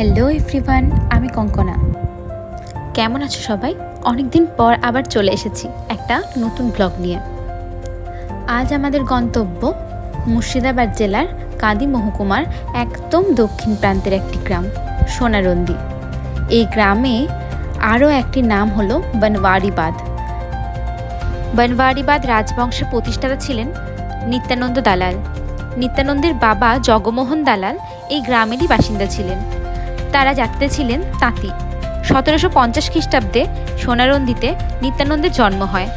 Hello everyone আমি কঙ্কনা। কেমন আছো সবাই? অনেকদিন পর আবার চলে এসেছি একটা নতুন ব্লগ নিয়ে। আজ আমাদের গন্তব্য মুর্শিদাবাদ জেলার কাদি মহকুমার একদম দক্ষিণ প্রান্তের একটি গ্রাম, সোনারন্দি। এই গ্রামে আরও একটি নাম হলো বনওয়ারিবাদ। বনওয়ারিবাদ রাজবংশের প্রতিষ্ঠাতা ছিলেন নিত্যানন্দ দালাল। নিত্যানন্দের বাবা জগমোহন দালাল এই গ্রামেরই বাসিন্দা ছিলেন। তারা জাতিতে ছিলেন তাঁতি। সতেরোশো পঞ্চাশ খ্রিস্টাব্দে সোনারন্দিতে নিত্যানন্দের জন্ম হয়।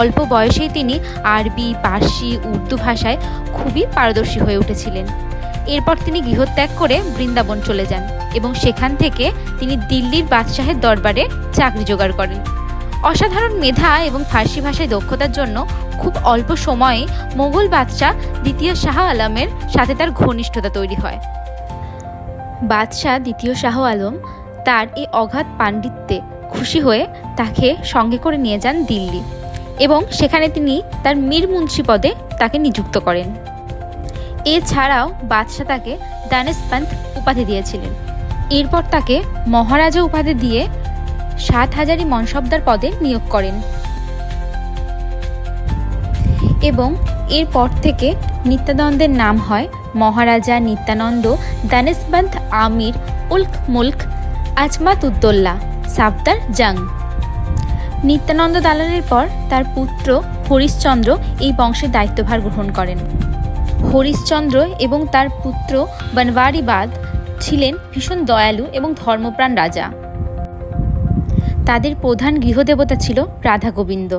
অল্প বয়সেই তিনি আরবি, পার্সি, উর্দু ভাষায় খুবই পারদর্শী হয়ে উঠেছিলেন। এরপর তিনি গৃহত্যাগ করে বৃন্দাবন চলে যান এবং সেখান থেকে তিনি দিল্লির বাদশাহের দরবারে চাকরি জোগাড় করেন। অসাধারণ মেধা এবং ফার্সি ভাষায় দক্ষতার জন্য খুব অল্প সময়ে মোগল বাদশাহ দ্বিতীয় শাহ আলমের সাথে তার ঘনিষ্ঠতা তৈরি হয়। বাদশাহ দ্বিতীয় শাহ আলম তার এই অগাধ পাণ্ডিত্যে খুশি হয়ে তাকে সঙ্গে করে নিয়ে যান দিল্লি এবং সেখানে তিনি তার মীর মুন্সি পদে তাকে নিযুক্ত করেন। এছাড়াও বাদশাহ তাকে দানেসপান্ত উপাধি দিয়েছিলেন। এরপর তাকে মহারাজা উপাধি দিয়ে সাত হাজারি মনসবদার পদে নিয়োগ করেন। এবং এরপর থেকে নিত্যানন্দের নাম হয় মহারাজা নিত্যানন্দ দানেসবন্ত আমির, উল্ক মুল্ক, আজমাত উদ্দোল্লা সাবদার জাং। নিত্যানন্দ দালানের পর তার পুত্র হরিশ্চন্দ্র এই বংশের দায়িত্বভার গ্রহণ করেন। হরিশ্চন্দ্র এবং তার পুত্র বনওয়ারিবাদ ছিলেন ভীষণ দয়ালু এবং ধর্মপ্রাণ রাজা। তাদের প্রধান গৃহদেবতা ছিল রাধা গোবিন্দ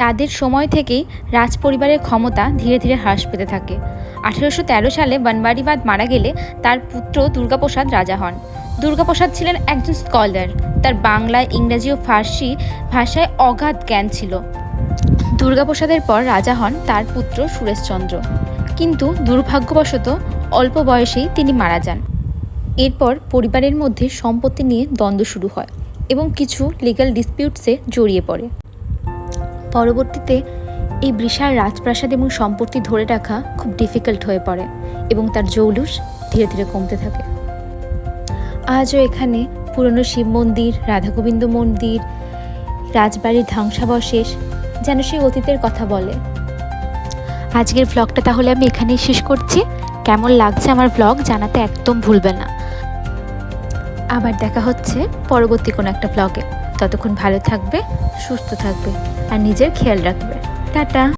তাদের সময় থেকেই রাজ পরিবারের ক্ষমতা ধীরে ধীরে হ্রাস পেতে থাকে। আঠেরোশো তেরো সালে বনবারিবাদ মারা গেলে তার পুত্র দুর্গাপ্রসাদ রাজা হন। দুর্গাপ্রসাদ ছিলেন একজন স্কলার। তার বাংলা, ইংরাজি ও ফার্সি ভাষায় অগাধ জ্ঞান ছিল। দুর্গাপ্রসাদের পর রাজা হন তার পুত্র সুরেশচন্দ্র। কিন্তু দুর্ভাগ্যবশত অল্প বয়সেই তিনি মারা যান। এরপর পরিবারের মধ্যে সম্পত্তি নিয়ে দ্বন্দ্ব শুরু হয় এবং কিছু লিগ্যাল ডিসপিউটসে জড়িয়ে পড়ে। পরবর্তীতে এই বিশাল রাজপ্রাসাদ এবং সম্পত্তি ধরে রাখা খুব ডিফিকাল্ট হয়ে পড়ে এবং তার জৌলুস ধীরে ধীরে কমতে থাকে। আজও এখানে পুরনো শিব মন্দির, রাধাগোবিন্দ মন্দির, রাজবাড়ির ধ্বংসাবশেষ যেন সেই অতীতের কথা বলে। আজকের ভ্লগটা তাহলে আমি এখানেই শেষ করছি। কেমন লাগছে আমার ভ্লগ জানাতে একদম ভুলবে না। আবার দেখা হচ্ছে পরবর্তী কোনো একটা ভ্লগে ততক্ষণ ভালো থাকবে সুস্থ থাকবে আর নিজের খেয়াল রাখবে। টাটা।